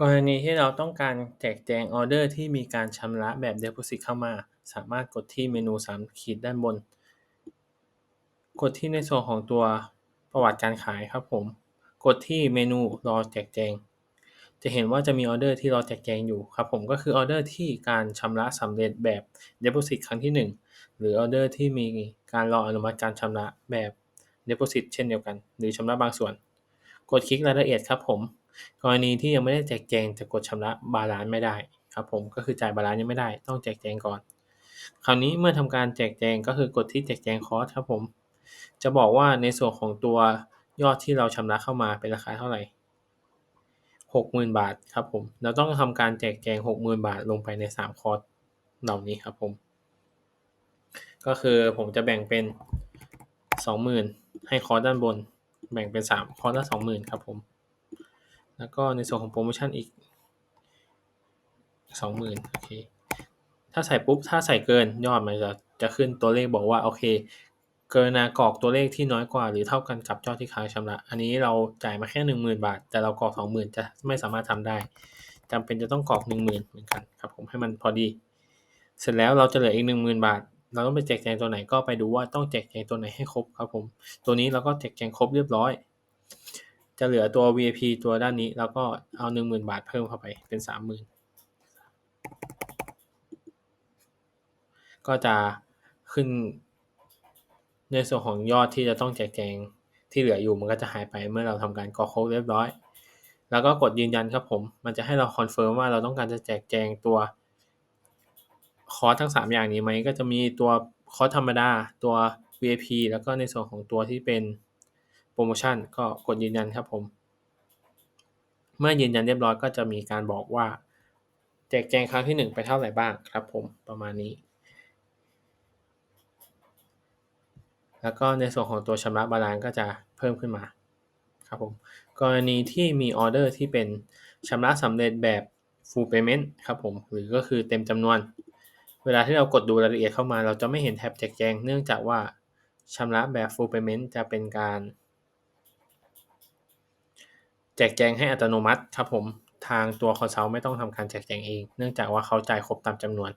กรณีที่เราต้องการแจกแจงออเดอร์ที่มีการชำระแบบ Deposit เข้ามา สามารถกดที่เมนู 3 ขีดด้านบน กดที่ในส่วนของตัวประวัติการขายครับผม กดที่เมนูรอแจกแจง จะเห็นว่าจะมีออเดอร์ที่รอแจกแจงอยู่ครับผมก็คือออเดอร์ที่การชำระสำเร็จแบบ Deposit ครั้งที่ 1 หรือออเดอร์ที่มีการรออนุมัติการชำระแบบ Deposit เช่นเดียวกัน หรือชำระบางส่วน กดคลิกรายละเอียดครับผม กรณีที่ยังไม่ได้แจกแจงจะกดชำระบาลานซ์ไม่ได้ครับผมก็คือจ่ายบาลานซ์ยังไม่ได้ ต้องแจกแจงก่อน คราวนี้เมื่อทำการแจกแจงก็คือกดที่แจกแจงคอร์สครับผมจะบอกว่าในส่วนของตัวยอดที่เราชำระเข้ามาเป็นราคาเท่าไหร่60,000บาทครับผมเราต้องทำการแจกแจง60,000บาทลงไปใน3คอร์สเหล่านี้ครับผม ก็คือผมจะแบ่งเป็น20,000ให้คอร์สด้านบน แบ่งเป็น3คอร์สละ20,000ครับผม แล้วก็ในส่วนของโพรโมชั่นอีก20,000โอเค ถ้าใส่ปุ๊บ ถ้าใส่เกินยอดมันจะจะขึ้นตัวเลขบอกว่า โอเค เกรุณากรอกตัวเลขที่น้อยกว่า หรือเท่ากันกับยอดที่ค้างชำระ อันนี้เราจ่ายมาแค่10,000บาท แต่เรากรอก20,000จะไม่สามารถทำได้จำเป็นจะต้องกรอก10,000เหมือนกันครับผมให้มันพอดี เสร็จแล้วเราจะเหลืออีก10,000บาท เราต้องไปแจกแจงตัวไหนก็ไปดูว่าต้องแจกแจงตัวไหนให้ครบครับผม ตัวนี้เราก็แจกแจงครบเรียบร้อย จะเหลือตัว VIP ตัวด้านนี้ แล้วก็เอา10,000บาทเพิ่มเข้าไปเป็น30,000ก็จะขึ้น ในส่วนของยอดที่จะต้องแจกแจงที่เหลืออยู่มันก็จะหายไปเมื่อเราทำการกรอกครบเรียบร้อย แล้วก็กดยืนยันครับผม มันจะให้เราคอนเฟิร์มว่าเราต้องการจะแจกแจงตัวคอร์สทั้ง 3 อย่างนี้ไหมก็จะมีตัวคอร์สธรรมดาตัว VIP แล้วก็ในส่วนของตัวที่เป็น โพรโมชั่นก็กดยืนยันครับผม เมื่อยืนยันเรียบร้อยก็จะมีการบอกว่า แจกแจงครั้งที่ 1 ไปเท่าไหร่บ้างครับผมประมาณนี้ แล้วก็ในส่วนของตัวชำระบาลานก็จะเพิ่มขึ้นมาครับผมกรณีที่มีออเดอร์ที่เป็นชำระสำเร็จแบบ Full Payment ครับผมหรือก็คือเต็มจำนวน เวลาที่เรากดดูรายละเอียดเข้ามา เราจะไม่เห็นแท็บแจกแจง เนื่องจากว่าชำระแบบ Full Payment จะเป็นการ แจกแจงให้อัตโนมัติครับผม ทางตัวคอนเซิลไม่ต้องทำการแจกแจงเอง เนื่องจากว่าเขาจ่ายครบตามจำนวน